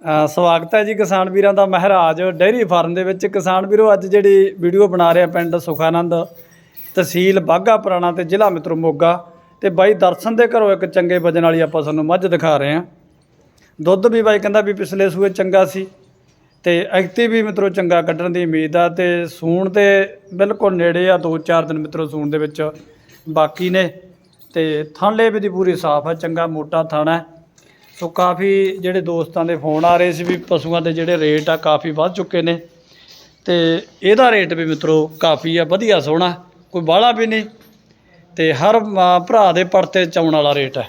ਸਵਾਗਤ ਹੈ ਜੀ ਕਿਸਾਨ ਵੀਰਾਂ ਦਾ ਮਹਾਰਾਜ। ਡੇਅਰੀ ਫਾਰਮ ਦੇ ਵਿੱਚ ਕਿਸਾਨ ਵੀਰੋ, ਅੱਜ ਜਿਹੜੀ ਵੀਡੀਓ ਬਣਾ ਰਿਹਾ ਪਿੰਡ ਸੁਖਾਨੰਦ ਤਹਿਸੀਲ ਬਾਗਾ ਪੁਰਾਣਾ ਤੇ ਜ਼ਿਲ੍ਹਾ ਮਿੱਤਰੋ ਮੋਗਾ ਤੇ ਬਾਈ ਦਰਸ਼ਨ ਦੇ ਘਰੋਂ ਇੱਕ ਚੰਗੇ ਵਜਨ ਵਾਲੀ ਆਪਾਂ ਤੁਹਾਨੂੰ ਮੱਝ ਦਿਖਾ ਰਹੇ ਹਾਂ। ਦੁੱਧ ਵੀ ਬਾਈ ਕਹਿੰਦਾ ਵੀ ਪਿਛਲੇ ਸੂਏ ਚੰਗਾ ਸੀ ਤੇ ਐਕਤੀ ਵੀ ਮਿੱਤਰੋ ਚੰਗਾ ਕੱਢਣ ਦੀ ਉਮੀਦ ਆ ਤੇ ਸੂਣ ਤੇ ਬਿਲਕੁਲ ਨੇੜੇ ਆ 2-4 ਦਿਨ ਮਿੱਤਰੋ ਸੂਣ ਦੇ ਵਿੱਚ ਬਾਕੀ ਨੇ ਤੇ ਥਾਂਲੇ ਵੀ ਦੀ ਪੂਰੀ ਸਾਫ਼ ਹੈ ਚੰਗਾ ਮੋਟਾ ਥਾਣਾ ਹੈ। ਸੋ ਕਾਫੀ ਜਿਹੜੇ ਦੋਸਤਾਂ ਦੇ ਫੋਨ ਆ ਰਹੇ ਸੀ ਵੀ ਪਸ਼ੂਆਂ ਦੇ ਜਿਹੜੇ ਰੇਟ ਆ ਕਾਫੀ ਵੱਧ ਚੁੱਕੇ ਨੇ। ਤੇ ਇਹਦਾ ਰੇਟ ਵੀ ਮਿੱਤਰੋ ਕਾਫੀ ਆ, ਵਧੀਆ ਸੋਹਣਾ, ਕੋਈ ਬਾਹਲਾ ਵੀ ਨਹੀਂ। ਤੇ ਹਰ ਭਰਾ ਦੇ ਪਰਤੇ ਚਾਉਣ ਵਾਲਾ ਰੇਟ ਹੈ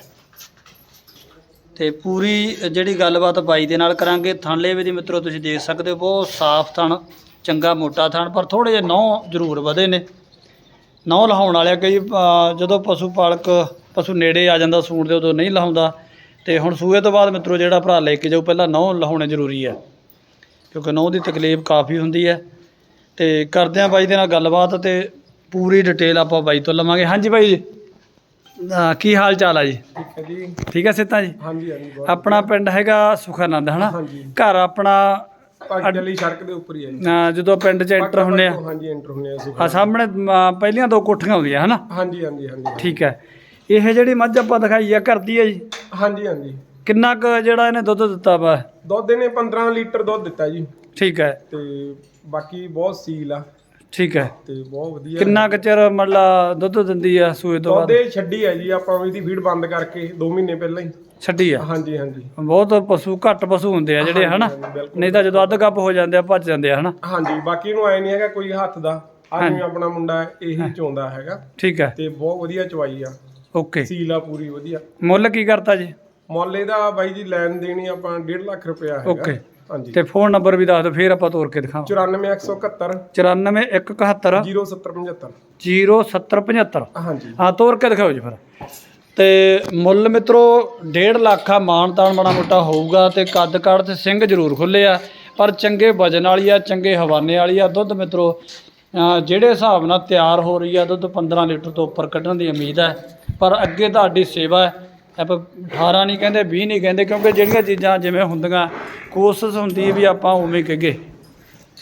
ਤੇ ਪੂਰੀ ਜਿਹੜੀ ਗੱਲਬਾਤ ਬਾਈ ਦੇ ਨਾਲ ਕਰਾਂਗੇ ਥਣਲੇ ਵੀ ਦੀ ਮਿੱਤਰੋ ਤੁਸੀਂ ਦੇਖ ਸਕਦੇ ਹੋ, ਬਹੁਤ ਸਾਫ਼ ਥਣ, ਚੰਗਾ ਮੋਟਾ ਥਣ, ਪਰ ਥੋੜੇ ਜਿਹੇ ਨੌ ਜ਼ਰੂਰ ਵਧੇ ਨੇ। ਨੌ ਲਹਾਉਣ ਵਾਲਿਆ ਕਈ ਜਦੋਂ ਪਸ਼ੂ ਪਾਲਕ, ਪਸ਼ੂ ਨੇੜੇ ਆ ਜਾਂਦਾ, ਸੂਣ ਦੇ ਉਦੋਂ ਨਹੀਂ ਲਹਾਉਂਦਾ ਤੇ ਹੁਣ ਸੂਏ ਤੋਂ ਬਾਅਦ ਮਿੱਤਰੋ ਜਿਹੜਾ ਭਰਾ ਲੈ ਕੇ ਜਾਊ ਪਹਿਲਾਂ ਨੌ ਲਹਾਉਣੇ ਜ਼ਰੂਰੀ ਹੈ। ਕਿਉਂਕਿ ਨੌ ਦੀ ਤਕਲੀਫ ਕਾਫੀ ਹੁੰਦੀ ਹੈ। ਤੇ ਕਰਦੇ ਹਾਂ ਬਾਈ ਦੇ ਨਾਲ ਗੱਲਬਾਤ ਤੇ ਪੂਰੀ ਡਿਟੇਲ ਆਪਾਂ ਬਾਈ ਤੋਂ ਲਵਾਂਗੇ। ਹਾਂਜੀ ਬਾਈ ਜੀ ਕੀ ਹਾਲ ਚਾਲ ਆ ਜੀ? ਠੀਕ ਹੈ ਜੀ। ਠੀਕ ਹੈ ਸਿੱਤਾ ਜੀ? ਹਾਂਜੀ ਹਾਂਜੀ ਬਹੁਤ ਆਪਣਾ ਪਿੰਡ ਹੈਗਾ ਸੁਖਾਨੰਦ ਹਨਾ? ਹਾਂਜੀ। ਘਰ ਆਪਣਾ ਪੱਗ ਵਾਲੀ ਸੜਕ ਦੇ ਉੱਪਰ ਹੀ ਹੈ ਜੀ। ਜਦੋਂ ਪਿੰਡ 'ਚ ਐਂਟਰ ਹੁੰਨੇ ਆ। ਹਾਂਜੀ ਐਂਟਰ ਹੁੰਨੇ ਆ ਅਸੀਂ ਆ ਸਾਹਮਣੇ ਅ, ਪਹਿਲੀਆਂ ਦੋ ਕੋਠੀਆਂ ਹੁੰਦੀਆਂ ਹਨਾ? ਹਾਂਜੀ ਹਾਂਜੀ ਹਾਂਜੀ। ਠੀਕ ਹੈ। ਇਹ ਜਿਹੜੀ ਮੱਝ ਆਪਾਂ ਦਿਖਾਈ ਆ ਘਰ ਦੀ ਹੈ ਜੀ? ਹਾਂਜੀ ਹਾਂਜੀ। ਕਿੰਨਾ ਕੁ ਜਿਹੜਾ ਇਹਨੇ ਦੁੱਧ ਦਿੱਤਾ ਵਾ? ਦੁੱਧ ਨੇ 15 ਲੀਟਰ ਦੁੱਧ ਦਿੱਤਾ ਜੀ। ਠੀਕ ਹੈ। ਤੇ ਬਾਕੀ ਬਹੁਤ ਸੀਲ ਆ। ਠੀਕ ਹੈ। ਤੇ ਬਹੁਤ ਵਧੀਆ। ਕਿੰਨਾ ਕੁ ਚਿਰ ਮਤਲਬ ਦੁੱਧ ਦਿੰਦੀ ਆ ਸੂਏ ਤੋਂ ਦੁੱਧ ਬਾਅਦ ਇਹ ਛੱਡੀ ਹੈ ਜੀ ਆਪਾਂ ਇਹਦੀ ਫੀਡ ਬੰਦ ਕਰਕੇ 2 ਮਹੀਨੇ ਪਹਿਲਾਂ ਹੀ। ਛੱਡੀ ਆ? ਹਾਂਜੀ ਹਾਂਜੀ। ਬਹੁਤ ਪਸ਼ੂ ਘੱਟ ਪਸ਼ੂ ਹੁੰਦੇ ਆ ਜਿਹੜੇ ਹਨਾ? ਨਹੀਂ ਤਾਂ ਜਦੋਂ ਅੱਧ ਗੱਪ ਹੋ ਜਾਂਦੇ ਆ ਭੱਜ ਜਾਂਦੇ ਆ ਹਨਾ? ਹਾਂਜੀ ਬਾਕੀ ਇਹਨੂੰ ਐ ਨਹੀਂ ਹੈਗਾ ਕੋਈ ਹੱਥ ਦਾ। ਆ ਜਿਵੇਂ ਆਪਣਾ ਮੁੰਡਾ ਇਹੀ ਚੋਂਦਾ ਹੈਗਾ। ਠੀਕ ਹੈ। ਤੇ ਬਹੁਤ ਵਧੀਆ ਚਵਾਈ ਆ। ਓਕੇ। ਸੀਲ ਆ ਪੂਰੀ ਵਧੀਆ। ਮੁੱਲ ਕੀ ਕਰਤਾ ਜੀ? ਮੁੱਲ ਇਹਦਾ ਬਾਈ ਜੀ ਲੈਣ ਦੇਣੀ ਆਪਾਂ 1.5 ਲੱਖ ਰੁਪਇਆ ਹੈਗਾ। ਓਕੇ। ਹਾਂਜੀ। ਤੇ ਫੋਨ ਨੰਬਰ ਵੀ ਦੱਸ ਦਿਓ ਫੇਰ ਆਪਾਂ ਤੋਰ ਕੇ ਦਿਖਾਵਾਂ 94171 94171 0775 0775 ਹਾਂਜੀ। ਹਾਂ ਤੋਰ ਕੇ ਦਿਖਾਓ ਜੀ ਫਿਰ। ਤੇ ਮੁੱਲ ਮਿੱਤਰੋ 1.5 ਲੱਖ ਆ ਮਾਨਤਾਨ ਬੜਾ ਮੋਟਾ ਹੋਊਗਾ ਤੇ ਕੱਦ ਕੱਦ ਤੇ ਸਿੰਘ ਜ਼ਰੂਰ ਖੁੱਲੇ ਆ। ਪਰ ਚੰਗੇ ਵਜਨ ਵਾਲੀ ਆ ਚੰਗੇ ਹਵਾਨੇ ਵਾਲੀ ਆ। ਦੁੱਧ ਮਿੱਤਰੋ ਜਿਹੜੇ ਹਿਸਾਬ ਨਾਲ ਤਿਆਰ ਹੋ ਰਹੀ ਆ ਦੁੱਧ 15 ਲੀਟਰ ਤੋਂ ਉੱਪਰ ਕੱਢਣ ਦੀ ਉਮੀਦ ਹੈ ਪਰ ਅੱਗੇ ਤੁਹਾਡੀ ਸੇਵਾ ਹੈ। ਆਪਾਂ 18 ਨਹੀਂ ਕਹਿੰਦੇ 20 ਨਹੀਂ ਕਹਿੰਦੇ, ਕਿਉਂਕਿ ਜਿਹੜੀਆਂ ਚੀਜ਼ਾਂ ਜਿਵੇਂ ਹੁੰਦੀਆਂ, ਕੋਸ਼ਿਸ਼ ਹੁੰਦੀ ਵੀ ਆਪਾਂ ਉਵੇਂ ਕਹੀਏ।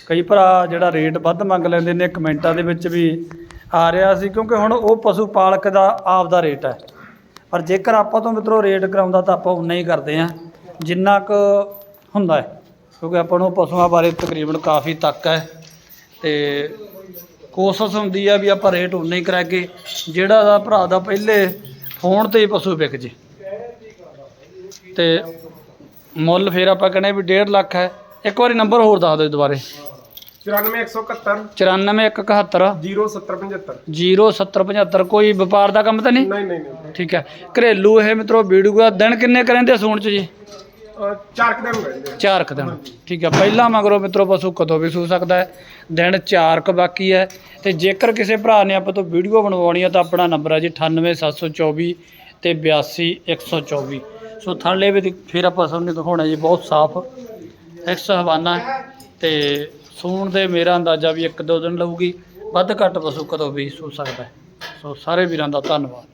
ਕਈ ਭਰਾ ਜਿਹੜਾ ਰੇਟ ਵੱਧ ਮੰਗ ਲੈਂਦੇ ਨੇ, ਕਮੈਂਟਾਂ ਦੇ ਵਿੱਚ ਵੀ ਆ ਰਿਹਾ ਸੀ, ਕਿਉਂਕਿ ਹੁਣ ਉਹ ਪਸ਼ੂ ਪਾਲਕ ਦਾ ਆਪ ਦਾ ਰੇਟ ਹੈ। ਪਰ ਜੇਕਰ ਆਪਾਂ ਤੋਂ ਮਿੱਤਰੋ ਰੇਟ ਕਰਾਉਂਦਾ ਤਾਂ ਆਪਾਂ ਉਨਾ ਹੀ ਕਰਦੇ ਹਾਂ, ਜਿੰਨਾ ਕੁ ਹੁੰਦਾ ਹੈ। ਕਿਉਂਕਿ ਆਪਾਂ ਨੂੰ ਪਸ਼ੂਆਂ ਬਾਰੇ ਤਕਰੀਬਨ ਕਾਫੀ ਤੱਕ ਹੈ। ਤੇ ਕੋਸ਼ਿਸ਼ ਹੁੰਦੀ ਆ ਵੀ ਆਪਾਂ ਰੇਟ ਉਨਾ ਹੀ ਕਰਾਂਗੇ ਜਿਹੜਾ ਦਾ ਭਰਾ ਦਾ ਪਹਿਲੇ ਫੋਨ ਤੇ ਹੀ ਪਸ਼ੂ ਵਿਕ ਜੇ। ਤੇ ਮੁੱਲ ਫੇਰ ਆਪਾਂ ਕਹਿੰਦੇ ਵੀ 1.5 ਲੱਖ ਹੈ। ਇੱਕ ਵਾਰੀ ਨੰਬਰ ਹੋਰ ਦੱਸ ਦਿਓ ਦੁਬਾਰੇ। 94171 94171 0775 0775 ਕੋਈ ਵਪਾਰ ਦਾ ਕੰਮ ਤਾਂ ਨਹੀਂ? ਨਹੀਂ ਨਹੀਂ ਠੀਕ ਹੈ। ਘਰੇਲੂ ਇਹ ਮਿੱਤਰੋ ਵੀਡੀਓ ਦਿਨ ਕਿੰਨੇ ਕਰੰਦੇ ਸੂਣ ਚ ਜੀ? ਅਹ ਦਿਨ ਰਹਿੰਦੇ ਆ। ਚਾਰ ਕੁ ਦਿਨ। ਠੀਕ ਹੈ, ਪਹਿਲਾਂ ਮਗਰੋਂ ਮਿੱਤਰੋ ਪਸ਼ੂ ਕਦੋਂ ਵੀ ਸੂ ਸਕਦਾ ਹੈ? ਦਿਨ ਚਾਰ ਕੁ ਬਾਕੀ ਹੈ। ਤੇ ਜੇਕਰ ਕਿਸੇ ਭਰਾ ਨੇ ਆਪਾਂ ਤੋਂ ਵੀਡੀਓ ਬਣਵਾਉਣੀ ਹੈ ਤਾਂ ਆਪਣਾ ਨੰਬਰ ਹੈ ਜੀ 98724 ਤੇ 82124 ਸੋ ਥਾਲੇ ਵੀ ਦਿਖ ਫਿਰ ਆਪਾਂ ਸਭ ਨੂੰ ਦਿਖਾਉਣਾ ਜੀ, ਬਹੁਤ ਸਾਫ਼ ਐਕਸ ਹਵਾਨਾ ਹੈ ਤੇ ਸੂਣ ਦੇ ਮੇਰਾ ਅੰਦਾਜ਼ਾ ਵੀ ਇੱਕ ਦੋ ਦਿਨ ਲਊਗੀ। ਵੱਧ ਘੱਟ ਪਸ਼ੂ ਕਦੋਂ ਵੀ ਸੂ ਸਕਦਾ ਹੈ। ਸੋ ਸਾਰੇ ਵੀਰਾਂ ਦਾ ਧੰਨਵਾਦ।